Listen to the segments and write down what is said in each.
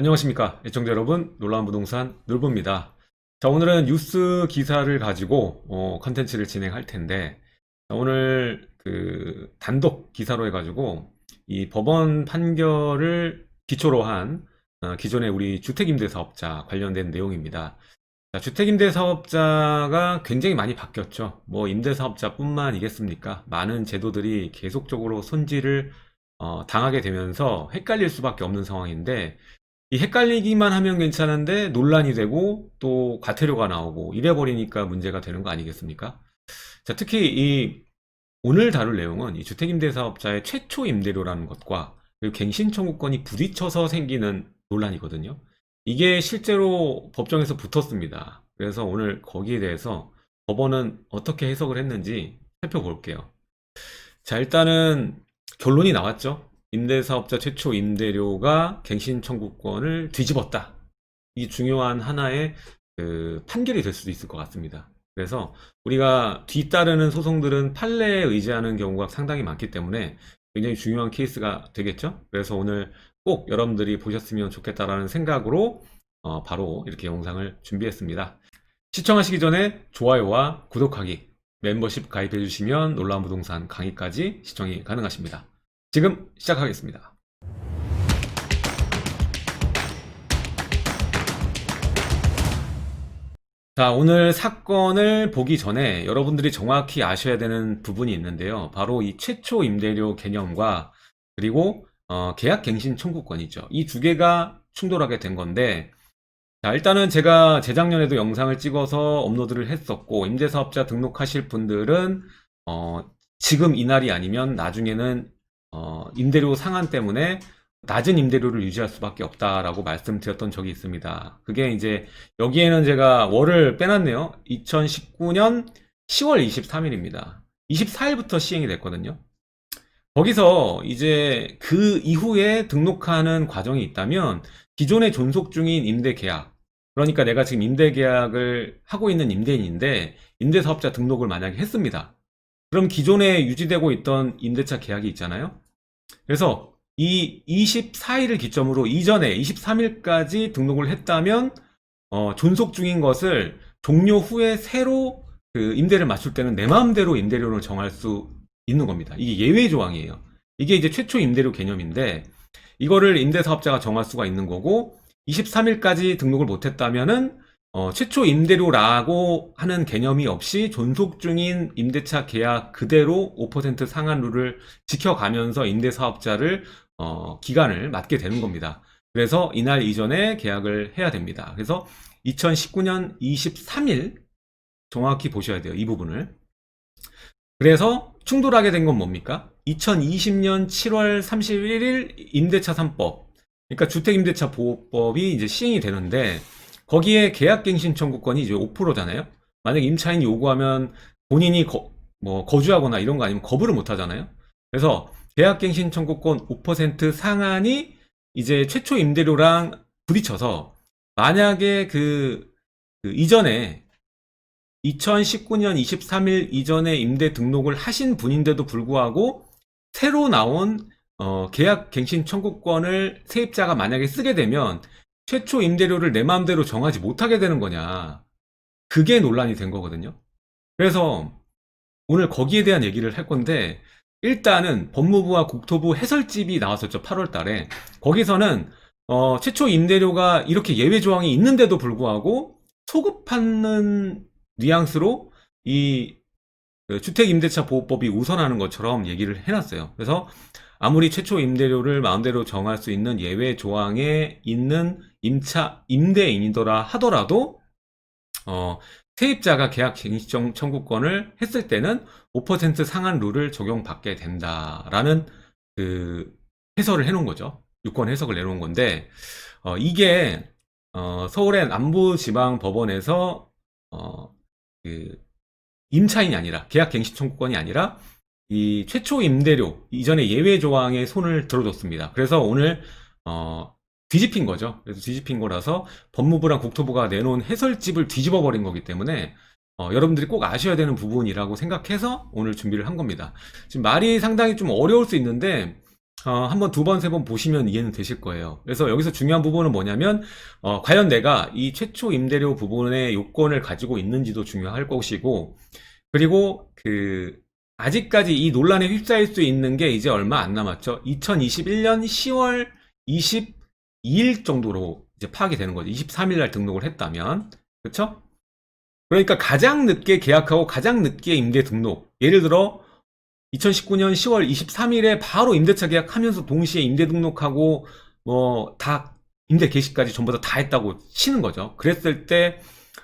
안녕하십니까 애청자 여러분. 놀라운 부동산 놀부입니다. 자 오늘은 뉴스 기사를 가지고 어, 컨텐츠를 진행할 텐데 자, 오늘 그 단독 기사로 해가지고 이 법원 판결을 기초로 한 어, 기존의 우리 주택임대사업자 관련된 내용입니다. 자, 주택임대사업자가 굉장히 많이 바뀌었죠. 뭐 임대사업자뿐만 이겠습니까? 많은 제도들이 계속적으로 손질을 어, 당하게 되면서 헷갈릴 수밖에 없는 상황인데 이 헷갈리기만 하면 괜찮은데 논란이 되고 또 과태료가 나오고 이래 버리니까 문제가 되는 거 아니겠습니까? 자, 특히 이 오늘 다룰 내용은 이 주택임대사업자의 최초 임대료라는 것과 그리고 갱신 청구권이 부딪혀서 생기는 논란이거든요. 이게 실제로 법정에서 붙었습니다. 그래서 오늘 거기에 대해서 법원은 어떻게 해석을 했는지 살펴볼게요. 자, 일단은 결론이 나왔죠. 임대사업자 최초 임대료가 갱신 청구권을 뒤집었다. 이 중요한 하나의 그 판결이 될 수도 있을 것 같습니다. 그래서 우리가 뒤따르는 소송들은 판례에 의지하는 경우가 상당히 많기 때문에 굉장히 중요한 케이스가 되겠죠. 그래서 오늘 꼭 여러분들이 보셨으면 좋겠다라는 생각으로 어, 바로 이렇게 영상을 준비했습니다. 시청하시기 전에 좋아요와 구독하기, 멤버십 가입해 주시면 놀라운 부동산 강의까지 시청이 가능하십니다. 지금 시작하겠습니다. 자, 오늘 사건을 보기 전에 여러분들이 정확히 아셔야 되는 부분이 있는데요. 바로 이 최초 임대료 개념과 그리고 어, 계약갱신 청구권이죠. 이 두 개가 충돌하게 된 건데, 자, 일단은 제가 재작년에도 영상을 찍어서 업로드를 했었고, 임대사업자 등록하실 분들은 어, 지금 이날이 아니면 나중에는 어, 임대료 상한 때문에 낮은 임대료를 유지할 수밖에 없다라고 말씀드렸던 적이 있습니다. 그게 이제 여기에는 제가 월을 빼놨네요. 2019년 10월 23일입니다. 24일부터 시행이 됐거든요. 거기서 이제 그 이후에 등록하는 과정이 있다면 기존에 존속 중인 임대 계약, 그러니까 내가 지금 임대 계약을 하고 있는 임대인인데 임대사업자 등록을 만약에 했습니다. 그럼 기존에 유지되고 있던 임대차 계약이 있잖아요. 그래서 이 24일을 기점으로 이전에 23일까지 등록을 했다면 어, 존속 중인 것을 종료 후에 새로 그 임대를 맞출 때는 내 마음대로 임대료를 정할 수 있는 겁니다. 이게 예외 조항이에요. 이게 이제 최초 임대료 개념인데 이거를 임대사업자가 정할 수가 있는 거고 23일까지 등록을 못했다면은 어, 최초 임대료라고 하는 개념이 없이 존속 중인 임대차 계약 그대로 5% 상한룰을 지켜가면서 임대사업자를 어, 기간을 맞게 되는 겁니다. 그래서 이날 이전에 계약을 해야 됩니다. 그래서 2019년 23일 정확히 보셔야 돼요. 이 부분을. 그래서 충돌하게 된 건 뭡니까? 2020년 7월 31일 임대차 3법. 그러니까 주택임대차 보호법이 이제 시행이 되는데 거기에 계약갱신 청구권이 이제 5%잖아요. 만약 임차인이 요구하면 본인이 거, 뭐 거주하거나 이런 거 아니면 거부를 못 하잖아요. 그래서 계약갱신 청구권 5% 상한이 이제 최초 임대료랑 부딪혀서 만약에 그, 그 이전에 2019년 23일 이전에 임대 등록을 하신 분인데도 불구하고 새로 나온 어, 계약갱신 청구권을 세입자가 만약에 쓰게 되면 최초 임대료를 내 마음대로 정하지 못하게 되는 거냐. 그게 논란이 된 거거든요. 그래서 오늘 거기에 대한 얘기를 할 건데, 일단은 법무부와 국토부 해설집이 나왔었죠. 8월 달에. 거기서는, 어, 최초 임대료가 이렇게 예외 조항이 있는데도 불구하고 소급하는 뉘앙스로 이그 주택임대차 보호법이 우선하는 것처럼 얘기를 해놨어요. 그래서 아무리 최초 임대료를 마음대로 정할 수 있는 예외 조항에 있는 임차 임대인이더라 하더라도 어, 세입자가 계약 갱신 청구권을 했을 때는 5% 상한 룰을 적용받게 된다라는 그 해설을 해놓은 거죠. 유권 해석을 내놓은 건데 어, 이게 어, 서울의 남부지방법원에서 어, 그 임차인이 아니라 계약 갱신 청구권이 아니라 이 최초 임대료 이전에 예외 조항에 손을 들어줬습니다. 그래서 오늘 어, 뒤집힌 거죠. 그래서 뒤집힌 거라서 법무부랑 국토부가 내놓은 해설집을 뒤집어 버린 거기 때문에 어, 여러분들이 꼭 아셔야 되는 부분이라고 생각해서 오늘 준비를 한 겁니다. 지금 말이 상당히 좀 어려울 수 있는데 어, 한번 두 번, 세 번 보시면 이해는 되실 거예요. 그래서 여기서 중요한 부분은 뭐냐면, 어, 과연 내가 이 최초 임대료 부분의 요건을 가지고 있는지도 중요할 것이고, 그리고 그, 아직까지 이 논란에 휩싸일 수 있는 게 이제 얼마 안 남았죠. 2021년 10월 22일 정도로 이제 파악이 되는 거죠. 23일 날 등록을 했다면. 그쵸? 그러니까 가장 늦게 계약하고 가장 늦게 임대 등록. 예를 들어, 2019년 10월 23일에 바로 임대차 계약하면서 동시에 임대 등록하고 뭐 다 임대 개시까지 전부 다 다 했다고 치는 거죠. 그랬을 때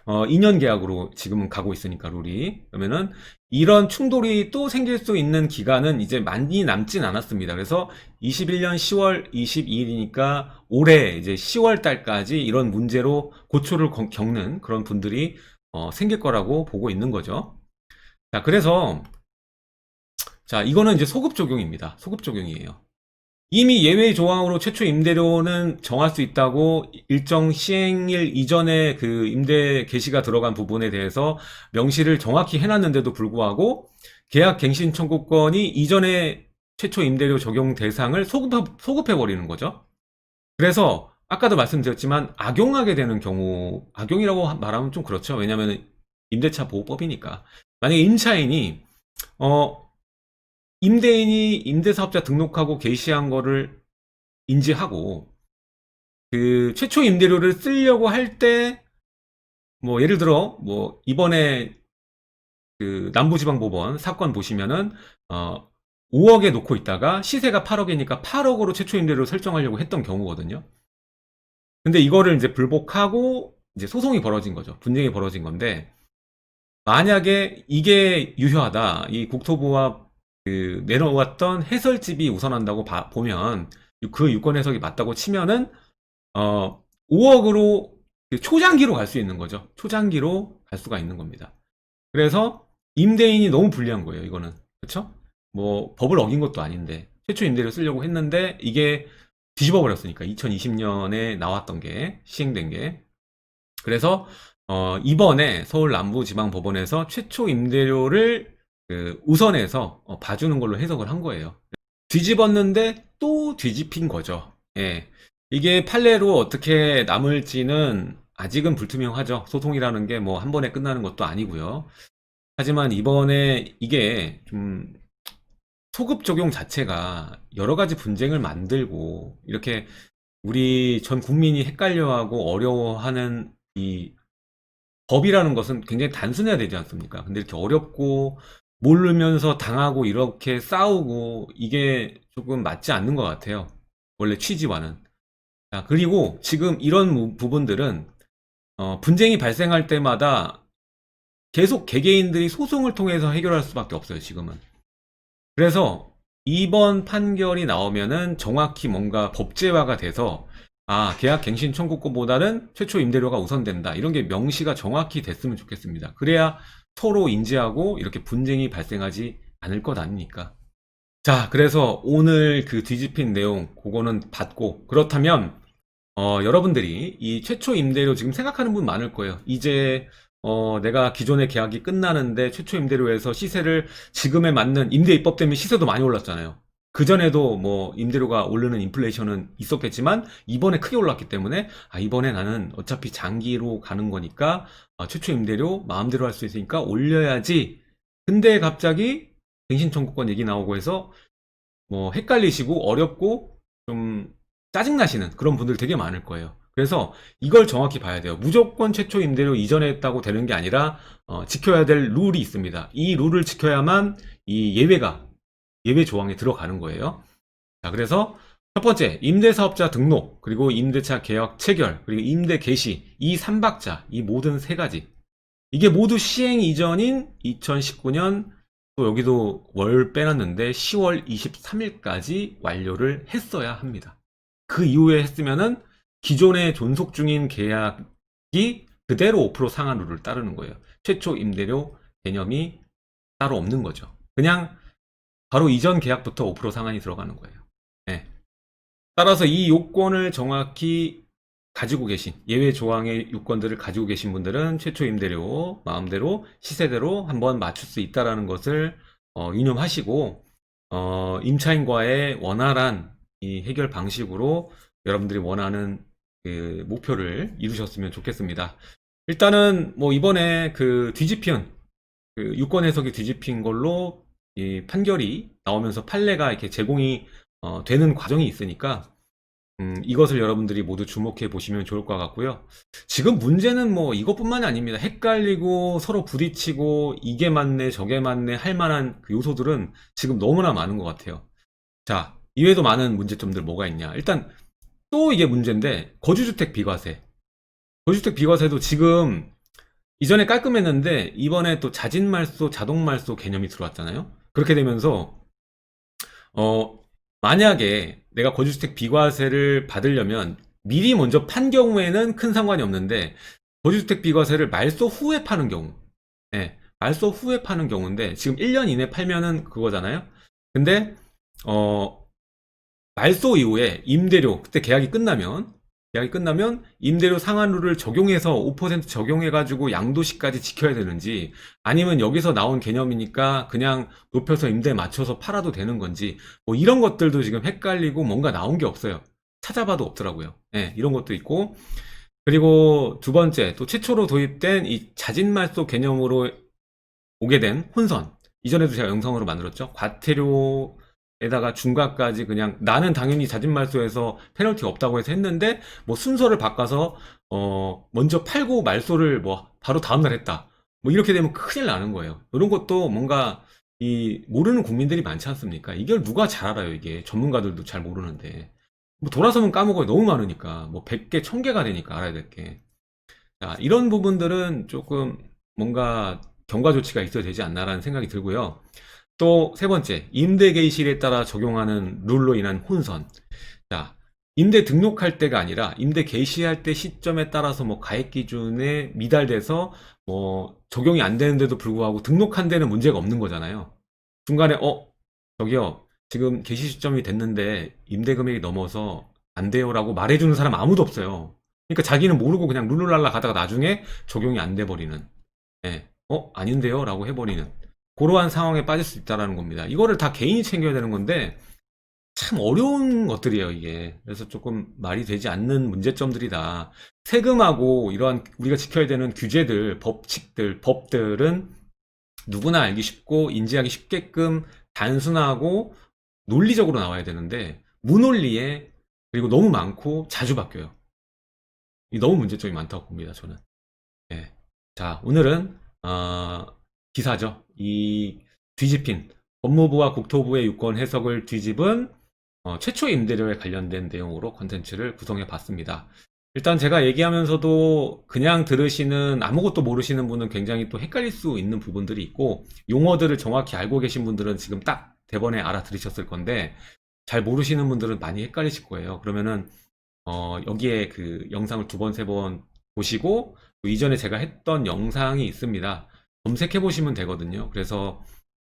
어, 2년 계약으로 지금은 가고 있으니까 룰이 그러면은 이런 충돌이 또 생길 수 있는 기간은 이제 많이 남진 않았습니다. 그래서 21년 10월 22일이니까 올해 이제 10월 달까지 이런 문제로 고초를 거- 겪는 그런 분들이 어, 생길 거라고 보고 있는 거죠. 자, 그래서 자, 이거는 이제 소급 적용입니다. 소급 적용이에요. 이미 예외 조항으로 최초 임대료는 정할 수 있다고 일정 시행일 이전에 그 임대 개시가 들어간 부분에 대해서 명시를 정확히 해놨는데도 불구하고 계약 갱신 청구권이 이전에 최초 임대료 적용 대상을 소급해, 소급해버리는 거죠. 그래서 아까도 말씀드렸지만 악용하게 되는 경우, 악용이라고 말하면 좀 그렇죠. 왜냐하면 임대차 보호법이니까. 만약에 임차인이 어, 임대인이 임대사업자 등록하고 게시한 거를 인지하고 그 최초 임대료를 쓰려고 할 때 뭐 예를 들어 뭐 이번에 그 남부지방법원 사건 보시면은 어 5억에 놓고 있다가 시세가 8억이니까 8억으로 최초 임대료를 설정하려고 했던 경우거든요. 근데 이거를 이제 불복하고 이제 소송이 벌어진 거죠. 분쟁이 벌어진 건데 만약에 이게 유효하다. 이 국토부와 그 내려왔던 해설집이 우선한다고 봐- 보면 그 유권 해석이 맞다고 치면은 어 5억으로 초장기로 갈 수 있는 거죠. 초장기로 갈 수가 있는 겁니다. 그래서 임대인이 너무 불리한 거예요. 이거는 그렇죠? 뭐 법을 어긴 것도 아닌데 최초 임대료 쓰려고 했는데 이게 뒤집어 버렸으니까 2020년에 나왔던 게 시행된 게 그래서 어, 이번에 서울 남부지방법원에서 최초 임대료를 그 우선해서 어, 봐주는 걸로 해석을 한 거예요. 뒤집었는데 또 뒤집힌 거죠. 예. 이게 판례로 어떻게 남을지는 아직은 불투명하죠. 소송이라는 게 뭐 한 번에 끝나는 것도 아니고요. 하지만 이번에 이게 좀 소급 적용 자체가 여러 가지 분쟁을 만들고 이렇게 우리 전 국민이 헷갈려하고 어려워하는 이 법이라는 것은 굉장히 단순해야 되지 않습니까? 근데 이렇게 어렵고 모르면서 당하고 이렇게 싸우고 이게 조금 맞지 않는 것 같아요. 원래 취지와는. 자, 그리고 지금 이런 부- 부분들은 어, 분쟁이 발생할 때마다 계속 개개인들이 소송을 통해서 해결할 수밖에 없어요, 지금은. 그래서 이번 판결이 나오면은 정확히 뭔가 법제화가 돼서 아, 계약 갱신 청구권보다는 최초 임대료가 우선된다. 이런 게 명시가 정확히 됐으면 좋겠습니다. 그래야 서로 인지하고 이렇게 분쟁이 발생하지 않을 것 아닙니까? 자, 그래서 오늘 그 뒤집힌 내용, 그거는 받고, 그렇다면, 어, 여러분들이 이 최초 임대료 지금 생각하는 분 많을 거예요. 이제, 어, 내가 기존의 계약이 끝나는데 최초 임대료에서 시세를 지금에 맞는 임대 입법 때문에 시세도 많이 올랐잖아요. 그전에도 뭐 임대료가 오르는 인플레이션은 있었겠지만 이번에 크게 올랐기 때문에 아, 이번에 나는 어차피 장기로 가는 거니까 아, 최초 임대료 마음대로 할 수 있으니까 올려야지. 근데 갑자기 갱신 청구권 얘기 나오고 해서 뭐 헷갈리시고 어렵고 좀 짜증나시는 그런 분들 되게 많을 거예요. 그래서 이걸 정확히 봐야 돼요. 무조건 최초 임대료 이전에 했다고 되는 게 아니라 어, 지켜야 될 룰이 있습니다. 이 룰을 지켜야만 이 예외가 예외 조항에 들어가는 거예요. 자, 그래서 첫 번째 임대사업자 등록 그리고 임대차 계약 체결 그리고 임대 개시 이 3박자 이 모든 세 가지 이게 모두 시행 이전인 2019년 또 여기도 월 빼놨는데 10월 23일까지 완료를 했어야 합니다. 그 이후에 했으면은 기존에 존속 중인 계약이 그대로 5% 상한 룰을 따르는 거예요. 최초 임대료 개념이 따로 없는 거죠. 그냥 바로 이전 계약부터 5% 상한이 들어가는 거예요. 네. 따라서 이 요건을 정확히 가지고 계신 예외 조항의 요건들을 가지고 계신 분들은 최초 임대료 마음대로 시세대로 한번 맞출 수 있다라는 것을 어, 유념하시고 어, 임차인과의 원활한 이 해결 방식으로 여러분들이 원하는 그 목표를 이루셨으면 좋겠습니다. 일단은 뭐 이번에 그 뒤집힌 그 유권 해석이 뒤집힌 걸로 이 판결이 나오면서 판례가 이렇게 제공이 어, 되는 과정이 있으니까 음, 이것을 여러분들이 모두 주목해 보시면 좋을 것 같고요. 지금 문제는 뭐 이것뿐만이 아닙니다. 헷갈리고 서로 부딪히고 이게 맞네 저게 맞네 할 만한 그 요소들은 지금 너무나 많은 것 같아요. 자, 이외에도 많은 문제점들 뭐가 있냐. 일단 또 이게 문제인데 거주주택 비과세. 거주주택 비과세도 지금 이전에 깔끔했는데 이번에 또 자진말소, 자동말소 개념이 들어왔잖아요. 그렇게 되면서 어 만약에 내가 거주주택 비과세를 받으려면 미리 먼저 판 경우에는 큰 상관이 없는데 거주주택 비과세를 말소 후에 파는 경우, 예, 말소 후에 파는 경우인데 지금 1년 이내 팔면은 그거잖아요. 근데 어 말소 이후에 임대료 그때 계약이 끝나면 계약이 끝나면 임대료 상한룰을 적용해서 5% 적용해가지고 양도시까지 지켜야 되는지 아니면 여기서 나온 개념이니까 그냥 높여서 임대에 맞춰서 팔아도 되는 건지 뭐 이런 것들도 지금 헷갈리고 뭔가 나온 게 없어요. 찾아봐도 없더라고요. 예, 이런 것도 있고 그리고 두 번째 또 최초로 도입된 이 자진말소 개념으로 오게 된 혼선 이전에도 제가 영상으로 만들었죠. 과태료 에다가 중과까지 그냥 나는 당연히 자진말소에서 페널티 없다고 해서 했는데 뭐 순서를 바꿔서 어 먼저 팔고 말소를 뭐 바로 다음날 했다. 뭐 이렇게 되면 큰일 나는 거예요. 이런 것도 뭔가 이 모르는 국민들이 많지 않습니까? 이걸 누가 잘 알아요 이게? 전문가들도 잘 모르는데. 뭐 돌아서면 까먹어요. 너무 많으니까. 뭐 100개 1000개가 되니까 알아야 될게. 자 이런 부분들은 조금 뭔가 경과 조치가 있어야 되지 않나라는 생각이 들고요 또 세 번째, 임대 개시일에 따라 적용하는 룰로 인한 혼선. 자, 임대 등록할 때가 아니라 임대 개시할 때 시점에 따라서 뭐 가액 기준에 미달돼서 뭐 적용이 안 되는데도 불구하고 등록한 데는 문제가 없는 거잖아요. 중간에 어, 저기요. 지금 개시 시점이 됐는데 임대 금액이 넘어서 안 돼요라고 말해주는 사람 아무도 없어요. 그러니까 자기는 모르고 그냥 룰루랄라 가다가 나중에 적용이 안 돼 버리는. 예. 어, 아닌데요? 라고 해버리는. 그러한 상황에 빠질 수 있다는 겁니다. 이거를 다 개인이 챙겨야 되는 건데 참 어려운 것들이에요, 이게. 그래서 조금 말이 되지 않는 문제점들이다. 세금하고 이러한 우리가 지켜야 되는 규제들, 법칙들, 법들은 누구나 알기 쉽고 인지하기 쉽게끔 단순하고 논리적으로 나와야 되는데 무논리에 그리고 너무 많고 자주 바뀌어요. 이 너무 문제점이 많다고 봅니다, 저는. 예. 자, 오늘은 어, 기사죠. 이 뒤집힌 법무부와 국토부의 유권 해석을 뒤집은 어, 최초 임대료에 관련된 내용으로 컨텐츠를 구성해 봤습니다. 일단 제가 얘기하면서도 그냥 들으시는 아무것도 모르시는 분은 굉장히 또 헷갈릴 수 있는 부분들이 있고 용어들을 정확히 알고 계신 분들은 지금 딱 대번에 알아들으셨을 건데 잘 모르시는 분들은 많이 헷갈리실 거예요. 그러면은 어, 여기에 그 영상을 두 번, 세 번 보시고 또 이전에 제가 했던 영상이 있습니다. 검색해 보시면 되거든요. 그래서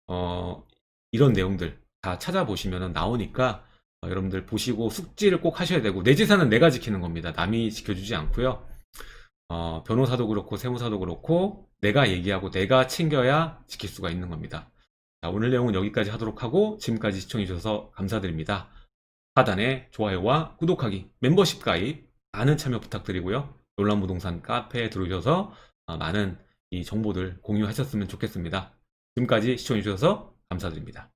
어, 이런 내용들 다 찾아보시면 나오니까 어, 여러분들 보시고 숙지를 꼭 하셔야 되고 내 재산은 내가 지키는 겁니다. 남이 지켜주지 않고요. 어, 변호사도 그렇고 세무사도 그렇고 내가 얘기하고 내가 챙겨야 지킬 수가 있는 겁니다. 자, 오늘 내용은 여기까지 하도록 하고 지금까지 시청해 주셔서 감사드립니다. 하단에 좋아요와 구독하기, 멤버십 가입 많은 참여 부탁드리고요. 놀란 부동산 카페에 들어오셔서 어, 많은 이 정보들 공유하셨으면 좋겠습니다. 지금까지 시청해주셔서 감사드립니다.